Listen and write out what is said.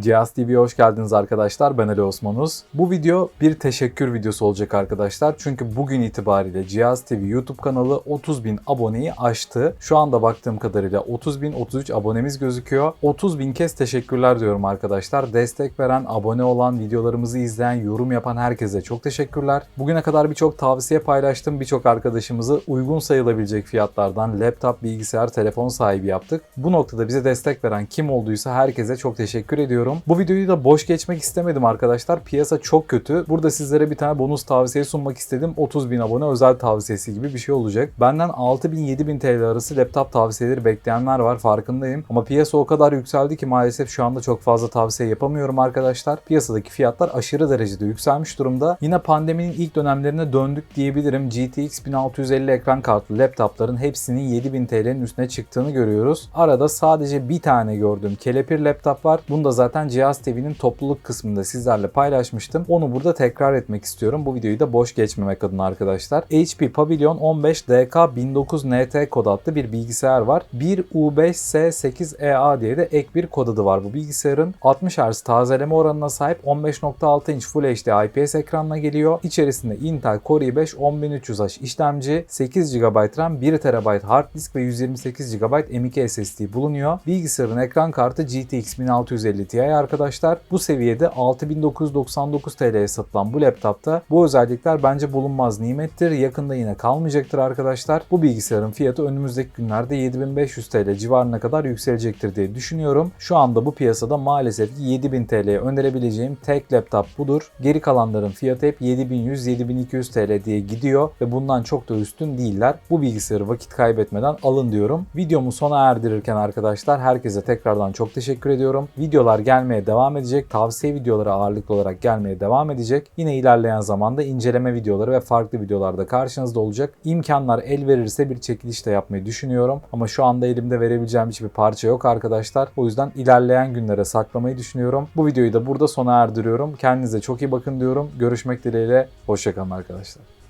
Cihaz TV'ye hoş geldiniz arkadaşlar. Ben Ali Osmanuz. Bu video bir teşekkür videosu olacak arkadaşlar. Çünkü bugün itibariyle Cihaz TV YouTube kanalı 30 bin aboneyi aştı. Şu anda baktığım kadarıyla 30 bin 33 abonemiz gözüküyor. 30 bin kez teşekkürler diyorum arkadaşlar. Destek veren, abone olan, videolarımızı izleyen, yorum yapan herkese çok teşekkürler. Bugüne kadar birçok tavsiye paylaştım. Birçok arkadaşımızı uygun sayılabilecek fiyatlardan laptop, bilgisayar, telefon sahibi yaptık. Bu noktada bize destek veren kim olduysa herkese çok teşekkür ediyorum. Bu videoyu da boş geçmek istemedim arkadaşlar. Piyasa çok kötü. Burada sizlere bir tane bonus tavsiye sunmak istedim. 30 bin abone özel tavsiyesi gibi bir şey olacak. Benden 6 bin 7 bin TL arası laptop tavsiyeleri bekleyenler var farkındayım. Ama piyasa o kadar yükseldi ki maalesef şu anda çok fazla tavsiye yapamıyorum arkadaşlar. Piyasadaki fiyatlar aşırı derecede yükselmiş durumda. Yine pandeminin ilk dönemlerine döndük diyebilirim. GTX 1650 ekran kartlı laptopların hepsinin 7000 TL'nin üstüne çıktığını görüyoruz. Arada sadece bir tane gördüğüm kelepir laptop var. Bunu da zaten Cihaz TV'nin topluluk kısmında sizlerle paylaşmıştım. Onu burada tekrar etmek istiyorum. Bu videoyu da boş geçmemek adına arkadaşlar. HP Pavilion 15 DK 1009 NT kod adlı bir bilgisayar var. 1 U5S8EA diye de ek bir kod adı var bu bilgisayarın. 60 Hz tazeleme oranına sahip 15.6 inç Full HD IPS ekranına geliyor. İçerisinde Intel Core i5 10300H işlemci, 8 GB RAM, 1 TB hard disk ve 128 GB M.2 SSD bulunuyor. Bilgisayarın ekran kartı GTX 1650 Ti arkadaşlar. Bu seviyede 6999 TL'ye satılan bu laptopta bu özellikler bence bulunmaz nimettir. Yakında yine kalmayacaktır arkadaşlar. Bu bilgisayarın fiyatı önümüzdeki günlerde 7500 TL civarına kadar yükselecektir diye düşünüyorum. Şu anda bu piyasada maalesef ki 7000 TL'ye önerebileceğim tek laptop budur. Geri kalanların fiyatı hep 7100-7200 TL diye gidiyor ve bundan çok da üstün değiller. Bu bilgisayarı vakit kaybetmeden alın diyorum. Videomu sona erdirirken arkadaşlar herkese tekrardan çok teşekkür ediyorum. Videolar gelmeye devam edecek. Tavsiye videoları ağırlıklı olarak gelmeye devam edecek. Yine ilerleyen zamanda inceleme videoları ve farklı videolarda karşınızda olacak. İmkanlar el verirse bir çekiliş de yapmayı düşünüyorum. Ama şu anda elimde verebileceğim hiçbir parça yok arkadaşlar. O yüzden ilerleyen günlere saklamayı düşünüyorum. Bu videoyu da burada sona erdiriyorum. Kendinize çok iyi bakın diyorum. Görüşmek dileğiyle. Hoşçakalın arkadaşlar.